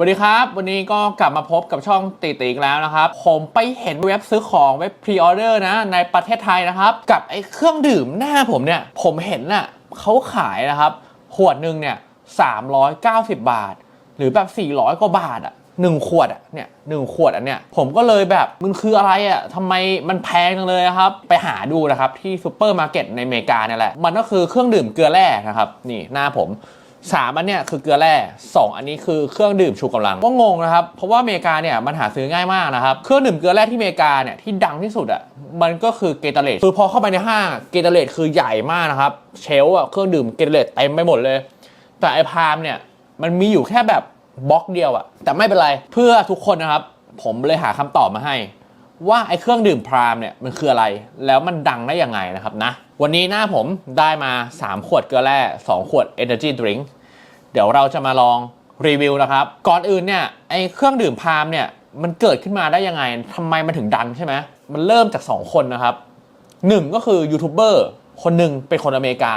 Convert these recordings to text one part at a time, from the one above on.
สวัสดีครับ วันนี้ก็กลับมาพบกับช่องติติอีกแล้วนะครับ ผมไปเห็นเว็บซื้อของเว็บพรีออเดอร์นะ ในประเทศไทยนะครับ กับไอ้เครื่องดื่มหน้าผมเนี่ย ผมเห็นน่ะเขาขายนะครับ ขวดหนึ่งเนี่ย390บาท หรือแบบ400กว่าบาทอะหนึ่งขวดอะเนี่ยหนึ่งขวดอันเนี้ยผมก็เลยแบบมันคืออะไรอะทำไมมันแพงจังเลยครับ ไปหาดูนะครับ ที่ซูเปอร์มาร์เก็ตในอเมริกาเนี่ยแหละ มันก็คือเครื่องดื่มเกลือแร่นะครับ นี่หน้าผม สามอันเนี่ยคือเกลือแร่สองอันนี้คือเครื่องดื่มชูกำลังก็งงนะครับ เพราะว่าอเมริกาเนี่ยมันหาซื้อง่ายมากนะครับ เครื่องดื่มเกลือแร่ที่อเมริกาเนี่ยที่ดังที่สุดอะมันก็คือเกตาเลตคือพอเข้าไปในห้างเกตาเลตคือใหญ่มากนะครับ เชลอะเครื่องดื่มเกตาเลตเต็มไปหมดเลย แต่ไอพามเนี่ยมันมีอยู่แค่แบบบล็อกเดียวอะแต่ไม่เป็นไรเพื่อทุกคนนะครับ ผมเลยหาคำตอบมาให้ ว่าไอ้เครื่องดื่มพรามเนี่ยมันคืออะไร แล้วมันดังได้ยังไงนะครับนะ วันนี้หน้าผมได้มา 3 ขวดเกลือแร่ 2 ขวด Energy Drink เดี๋ยวเราจะมาลองรีวิวนะครับ ก่อนอื่นเนี่ยไอ้เครื่องดื่มพรามเนี่ยมันเกิดขึ้นมาได้ยังไงทำไมมันถึงดังใช่ไหมมันเริ่มจาก 2 คนนะครับหนึ่งก็คือยูทูบเบอร์คนหนึ่งเป็นคนอเมริกา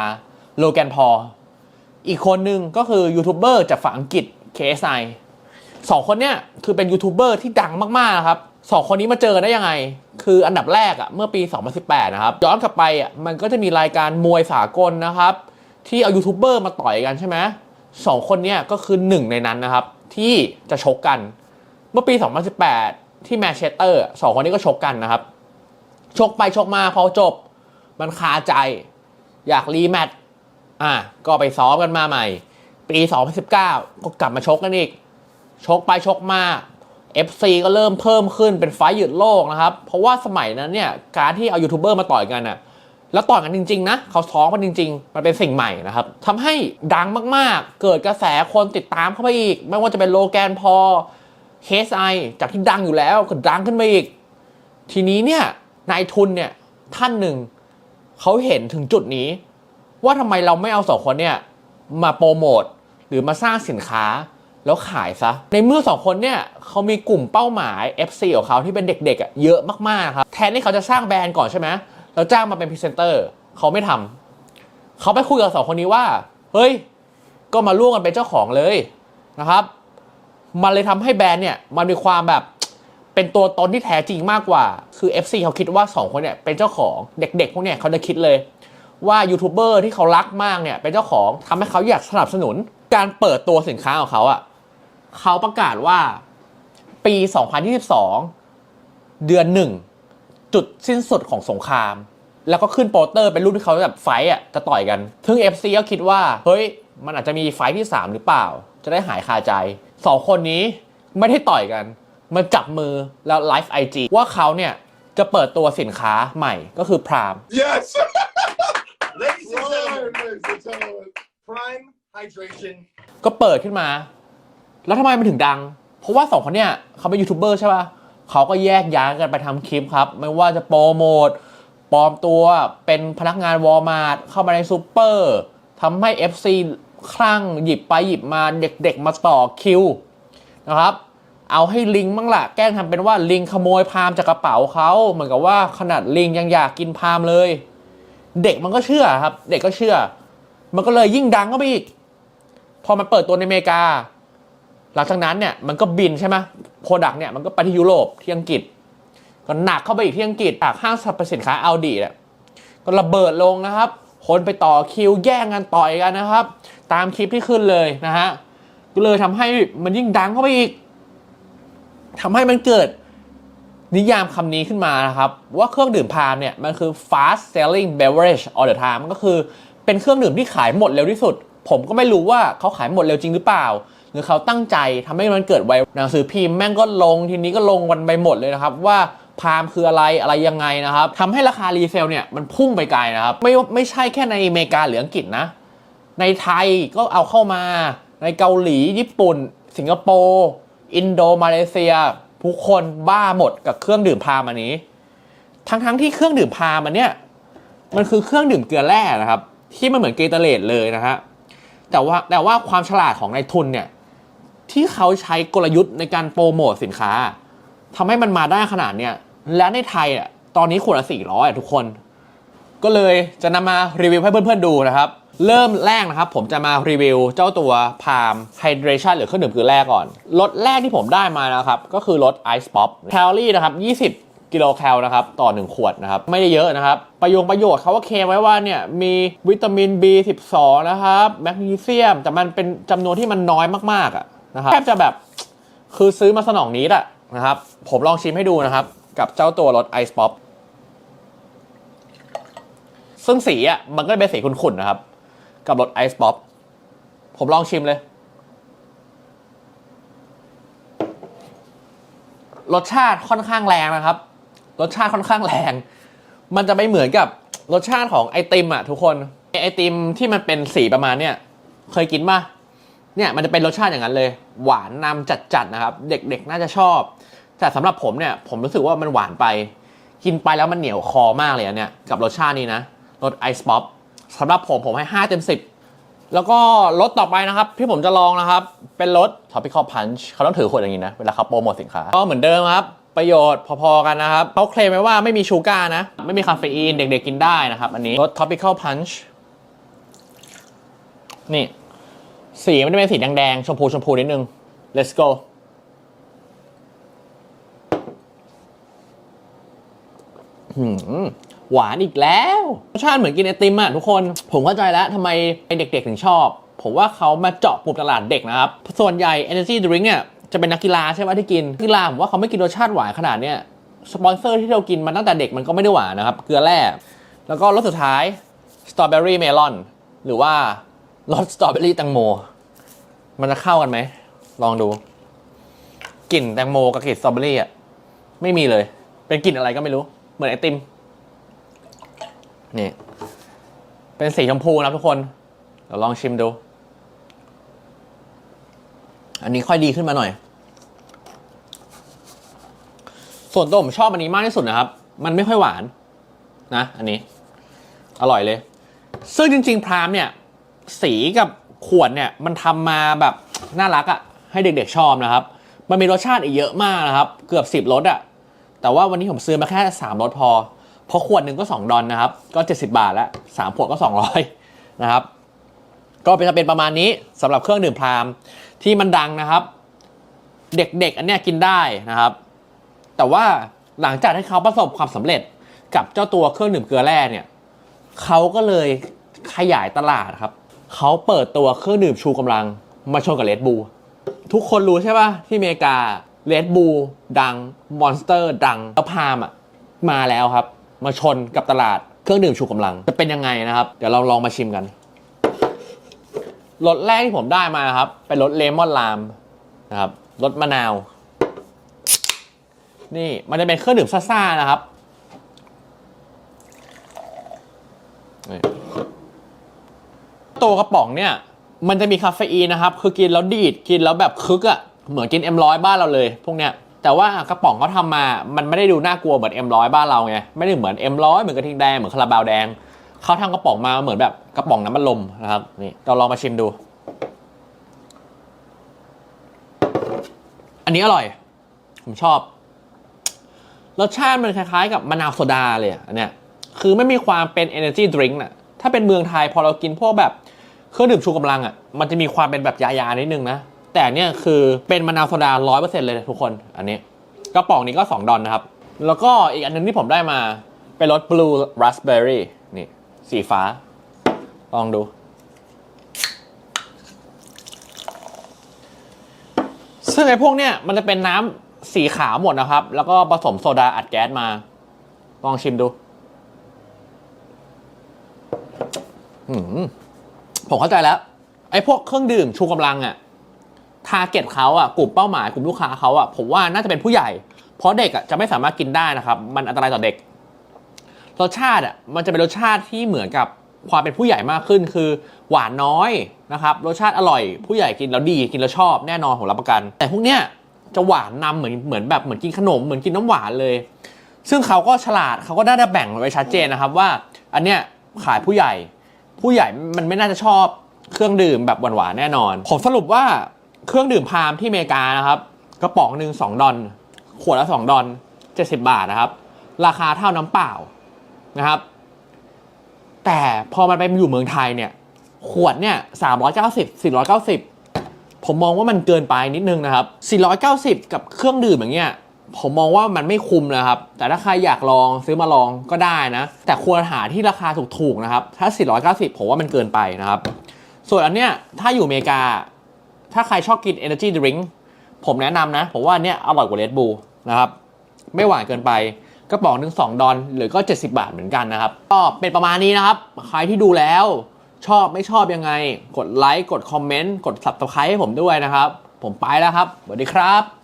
โลแกนพออีกคนหนึ่งก็คือยูทูบเบอร์จากฝั่งอังกฤษ KSI สองคนเนี่ยคือเป็นยูทูบเบอร์ที่ดังมากๆนะครับ สองคนนี้มาเจอกันได้ยังไง คืออันดับแรกอะเมื่อปี 2018 นะครับ ย้อนกลับไปอะมันก็จะมีรายการมวยสากลนะครับ ที่เอายูทูบเบอร์มาต่อยกันใช่ไหมสองคนเนี่ยก็คือหนึ่งในนั้นนะครับ ที่จะชกกัน เมื่อปี 2018 ที่แมนเชสเตอร์สองคนนี้ก็ชกกันนะครับ ชกไปชกมาพอจบ มันคาใจ อยากรีแมตช์อะก็ไปซ้อมกันมาใหม่ ปี 2019 ก็กลับมาชกกันอีก ชกไปชกมา FC ก็เริ่มเพิ่มขึ้นเป็นไฟหยุดโลกนะครับ เพราะว่าสมัยนั้นเนี่ยการที่เอายูทูบเบอร์มาต่อยกันน่ะแล้วต่อยกันจริงๆนะเขาซ้อมกันจริง ๆ มันเป็นสิ่งใหม่นะครับทำให้ดังมากๆ เกิดกระแสคนติดตามเข้าไปอีก ไม่ว่าจะเป็นโลแกนพอเคสไอจากที่ดังอยู่แล้วก็ดังขึ้นมาอีก ทีนี้เนี่ยนายทุนเนี่ยท่านหนึ่งเขาเห็นถึงจุดนี้ ว่าทำไมเราไม่เอาสองคนเนี่ยมาโปรโมทหรือมาสร้างสินค้า แล้วขายซะ ในเมื่อสองคนเนี่ยเขามีกลุ่มเป้าหมาย FC ของเขาที่เป็นเด็กๆอะเยอะมากๆครับแทนที่เขาจะสร้างแบรนด์ก่อนใช่ไหมแล้วจ้างมาเป็นพรีเซนเตอร์เขาไม่ทำเขาไปคุยกับสองคนนี้ว่า เฮ้ย ก็มาร่วมกันเป็นเจ้าของเลยนะครับ มันเลยทำให้แบรนด์เนี่ยมันมีความแบบเป็นตัวตนที่แท้จริงมากกว่า คือ FC เขาคิดว่า 2 คนเนี่ยเป็นเจ้าของเด็กๆพวกเนี่ยเขาจะคิดเลยว่ายูทูบเบอร์ที่เขารักมากเนี่ยเป็นเจ้าของทำให้เขาอยากสนับสนุนการเปิดตัวสินค้าของเขาอะ เขาประกาศว่าปี 2022 เดือนหนึ่ง จุดสิ้นสุดของสงคราม แล้วก็ขึ้นโปสเตอร์เป็นรูปที่เขาแบบไฟต์อะจะต่อยกันซึ่ง FC ก็คิดว่า เฮ้ย มันอาจจะมีไฟต์ที่ 3 หรือเปล่า จะได้หายคาใจสองคนนี้ไม่ได้ต่อยกัน มันจับมือแล้วไลฟ์ไอจีว่าเขาเนี่ยจะเปิดตัวสินค้าใหม่ก็คือพราม Yes. Ladies and gentlemen, Ladies and gentlemen. Prime Hydration. ก็เปิดขึ้นมา แล้วทำไมมันถึงดัง เพราะว่าสองคนเนี่ยเขาเป็นยูทูบเบอร์ใช่ป่ะเขาก็แยกย้ายกันไปทำคลิปครับ ไม่ว่าจะโปรโมทปลอมตัวเป็นพนักงานวอลมาร์ทเข้ามาในซูเปอร์ทำให้ FC คลั่งหยิบไปหยิบมาเด็กๆมาต่อคิวนะครับเอาให้ลิงบ้างละแกล้งทำเป็นว่าลิงขโมยพามจากกระเป๋าเขาเหมือนกับว่าขนาดลิงยังอยากกินพามเลย เด็กมันก็เชื่อครับ เด็กก็เชื่อ มันก็เลยยิ่งดังเข้าไปอีก พอมันเปิดตัวในอเมริกา หลังจากนั้นเนี่ยมันก็บินใช่ไหมโปรดักเนี่ยมันก็ไปที่ยุโรปที่อังกฤษ ก็หนักเข้าไปอีกที่อังกฤษจากห้างสรรพสินค้าอัลดีเนี่ยก็ระเบิดลงนะครับ คนไปต่อคิวแย่งกันต่อยกันนะครับ ตามคลิปที่ขึ้นเลยนะฮะก็เลยทำให้มันยิ่งดังเข้าไปอีกทำให้มันเกิดนิยามคำนี้ขึ้นมานะครับ ว่าเครื่องดื่มพามเนี่ย มันคือ fast selling beverage all the time ก็คือเป็นเครื่องดื่มที่ขายหมดเร็วที่สุด ผมก็ไม่รู้ว่าเขาขายหมดเร็วจริงหรือเปล่า หรือเขาตั้งใจทำให้มันเกิดไวหนังสือพิมพ์แม่งก็ลงทีนี้ก็ลงวันไปหมดเลยนะครับว่าพามคืออะไรอะไรยังไงนะครับทำให้ราคารีเซลเนี่ยมันพุ่งไปไกลนะครับ ไม่ไม่ใช่แค่ในอเมริกาหรืออังกฤษนะ ในไทยก็เอาเข้ามา ในเกาหลีญี่ปุ่น สิงคโปร์อินโดมาเลเซียทุกคนบ้าหมดกับเครื่องดื่มพามอันนี้ ทั้งๆที่เครื่องดื่มพามอันเนี้ยมันคือเครื่องดื่มเกลือแร่นะครับ ที่มันเหมือนเกตาเลตเลยนะฮะแต่ว่าแต่ว่าความฉลาดของนายทุนเนี่ย ที่เขาใช้กลยุทธ์ในการโปรโมทสินค้าทำให้มันมาได้ขนาดเนี้ยและในไทยอะตอนนี้ขวดละ400อะทุกคน ก็เลยจะนำมารีวิวให้เพื่อนๆดูนะครับ เริ่มแรกนะครับ ผมจะมารีวิวเจ้าตัวพามไฮเดรชันหรือเครื่องดื่มคือแรกก่อนรสแรกที่ผมได้มานะครับ ก็คือรสไอซ์ป๊อปแคลอรี่นะครับ20กิโลแคลนะครับต่อ 1 ขวดนะครับ ไม่ได้เยอะนะครับ ประโยชน์ประโยชน์เขาก็เคไว้ว่าเนี่ยมีวิตามิน B12 นะครับ แมกนีเซียม แต่มันเป็นจำนวนที่มันน้อยมากๆอะ นะครับแทบจะแบบคือซื้อมาสนองนี้แหละนะครับ ผมลองชิมให้ดูนะครับ กับเจ้าตัวรสไอซ์ป๊อปซึ่งสีอะมันก็เป็นสีขุ่นๆนะครับ กับรสไอซ์ป๊อปผมลองชิมเลย รสชาติค่อนข้างแรงนะครับ รสชาติค่อนข้างแรง มันจะไม่เหมือนกับรสชาติของไอติมอะทุกคนไอติมที่มันเป็นสีประมาณเนี้ยเคยกินป่ะ เนี่ยมันจะเป็นรสชาติอย่างนั้นเลย หวานนำจัดๆนะครับ เด็กๆน่าจะชอบ แต่สำหรับผมเนี่ยผมรู้สึกว่ามันหวานไป กินไปแล้วมันเหนียวคอมากเลยอันเนี่ยกับรสชาตินี้นะรสไอซ์ป๊อปสำหรับผมผมให้ 5 เต็ม 10 แล้วก็รสต่อไปนะครับ ที่ผมจะลองนะครับ เป็นรส Tropical Punch เขาต้องถือขวดอย่างนี้นะ เวลาเขาโปรโมทสินค้า ก็เหมือนเดิมครับ ประโยชน์พอๆกันนะครับเขาเคลมไว้ว่าไม่มีชูการ์นะ ไม่มีคาเฟอีนเด็กๆกินได้นะครับ อันนี้รส Tropical Punch นี่ สีมันจะเป็นสีแดงๆชมพูชมพูนิดนึง let's go หวานอีกแล้วรสชาติเหมือนกินไอติมอะทุกคน ผมเข้าใจแล้วทำไมเด็กๆถึงชอบ ผมว่าเขามาเจาะกลุ่มตลาดเด็กนะครับ ส่วนใหญ่ energy drink เนี่ยจะเป็นนักกีฬาใช่ไหมที่กินกกีฬาผมว่าเขาไม่กินรสชาติหวานขนาดเนี้ยสปอนเซอร์ที่เรากินมาตั้งแต่เด็กมันก็ไม่ได้หวานนะครับ เกลือแร่แล้วก็รสสุดท้ายสตรอเบอรี่เมลอนหรือว่า รสสตรอเบอรี่แตงโม มันจะเข้ากันไหม ลองดู กลิ่นแตงโมกับกลิ่นสตรอเบอรี่อะ ไม่มีเลย เป็นกลิ่นอะไรก็ไม่รู้ เหมือนไอติม นี่ เป็นสีชมพูนะทุกคน เดี๋ยวลองชิมดู อันนี้ค่อยดีขึ้นมาหน่อย ส่วนตัวผมชอบอันนี้มากที่สุดนะครับ มันไม่ค่อยหวาน นะ อันนี้ อร่อยเลย ซึ่งจริง ๆ พรามเนี่ย สีกับขวดเนี่ยมันทำมาแบบน่ารักอะ่ะให้เด็กๆชอบนะครับ มันมีรสชาติอีกเยอะมากนะครับ เกือบ 10รสอะ่ะแต่ว่าวันนี้ผมซื้อมาแค่ 3รสพอ เพราะขวดหนึ่งก็ 2 ดอนนะครับ ก็ 70 บาทแล้ว3ขวดก็ 200 นะครับ ก็เป็นจะเป็นประมาณนี้สำหรับเครื่องดื่มพรามที่มันดังนะครับ เด็กๆอันเนี้ยกินได้นะครับ แต่ว่าหลังจากที่เขาประสบความสำเร็จกับเจ้าตัวเครื่องดื่มเกลือแร่เนี่ยเขาก็เลยขยายตลาดครับ เขาเปิดตัวเครื่องดื่มชูกำลังมาชนกับเลดบูทุกคนรู้ใช่ปะที่อเมริกาเลดบูดังมอนสเตอร์ดังแล้วพามอะมาแล้วครับ มาชนกับตลาดเครื่องดื่มชูกำลัง จะเป็นยังไงนะครับ เดี๋ยวเราลองมาชิมกันรสแรกที่ผมได้มาครับ เป็นรสเลมอนลามนะครับรสมะนาว นี่มันจะเป็นเครื่องดื่มซ่าๆนะครับ ตัวกระป๋องเนี่ยมันจะมีคาเฟอีนนะครับคือกินแล้วดีดกินแล้วแบบคึกอะ่ะเหมือนกิน M100 บ้านเราเลยพวกเนี้ยแต่ว่ากระป๋องเขาทำมา มันไม่ได้ดูน่ากลัวเหมือน M100 บ้านเราไงไม่ได้เหมือน M100 เหมือนกระทิงแดงเหมือนคาราบาวแดงเขาทำกระป๋องมาเหมือนแบบกระป๋องน้ำมันลมนะครับนี่เราลองมาชิมดู อันนี้อร่อย ผมชอบรสชาติมันคล้ายๆ กับมะนาวโซดาเลยอันเนี้ยคือไม่มีความเป็น energy drink น่ะถ้าเป็นเมืองไทยพอเรากินพวกแบบ เครื่องดื่มชูกำลังอะมันจะมีความเป็นแบบยาๆนิดนึงนะ แต่เนี่ยคือเป็นมะนาวโซดาร้อยเปอร์เซ็นต์เลยทุกคน อันนี้กระป๋องนี้ก็ 2 ดอนนะครับ แล้วก็อีกอันนึงที่ผมได้มา เป็นรส blue raspberry นี่ สีฟ้า ลองดู ซึ่งไอ้พวกเนี้ยมันจะเป็นน้ำสีขาวหมดนะครับ แล้วก็ผสมโซดาอัดแก๊สมา ลองชิมดู อืม ผมเข้าใจแล้ว ไอ้พวกเครื่องดื่มชูกำลังอะทาร์เก็ตเขาอะกลุ่มเป้าหมายกลุ่มลูกค้าเขาอะผมว่าน่าจะเป็นผู้ใหญ่ เพราะเด็กอะจะไม่สามารถกินได้นะครับ มันอันตรายต่อเด็ก รสชาติอะมันจะเป็นรสชาติที่เหมือนกับความเป็นผู้ใหญ่มากขึ้น คือหวานน้อยนะครับ รสชาติอร่อยผู้ใหญ่กินแล้วดีกินแล้วชอบแน่นอนผมรับประกัน แต่พวกเนี้ยจะหวานนำเหมือนเหมือนแบบเหมือนกินขนมเหมือนกินน้ำหวานเลย ซึ่งเขาก็ฉลาดเขาก็ได้แบ่งไว้ชัดเจนนะครับว่า อันเนี้ยขายผู้ใหญ่ ผู้ใหญ่มันไม่น่าจะชอบเครื่องดื่มแบบหวานๆแน่นอน ผมสรุปว่าเครื่องดื่มพามที่อเมริกานะครับกระป๋องหนึ่งสองดอนขวดละสองดอนเจ็ดสิบาทนะครับ ราคาเท่าน้ำเปล่านะครับ แต่พอมันไปอยู่เมืองไทยเนี่ย ขวดเนี่ย390 490ผมมองว่ามันเกินไปนิดนึงนะครับ 490 กับเครื่องดื่มอย่างเงี้ย ผมมองว่ามันไม่คุ้มนะครับ แต่ถ้าใครอยากลองซื้อมาลองก็ได้นะ แต่ควรหาที่ราคาถูกๆนะครับ ถ้า 490 ผมว่ามันเกินไปนะครับ ส่วนอันเนี้ยถ้าอยู่อเมริกา ถ้าใครชอบกิน energy drink ผมแนะนำนะ ผมว่าอันเนี้ยอร่อยกว่า Red Bull นะครับ ไม่หวานเกินไปกระป๋องหนึ่ง2ดอลหรือก็ 70 บาทเหมือนกันนะครับ ก็เป็นประมาณนี้นะครับ ใครที่ดูแล้วชอบไม่ชอบยังไง กดไลค์กดคอมเมนต์กด subscribe ให้ผมด้วยนะครับ ผมไปแล้วครับสวัสดีครับ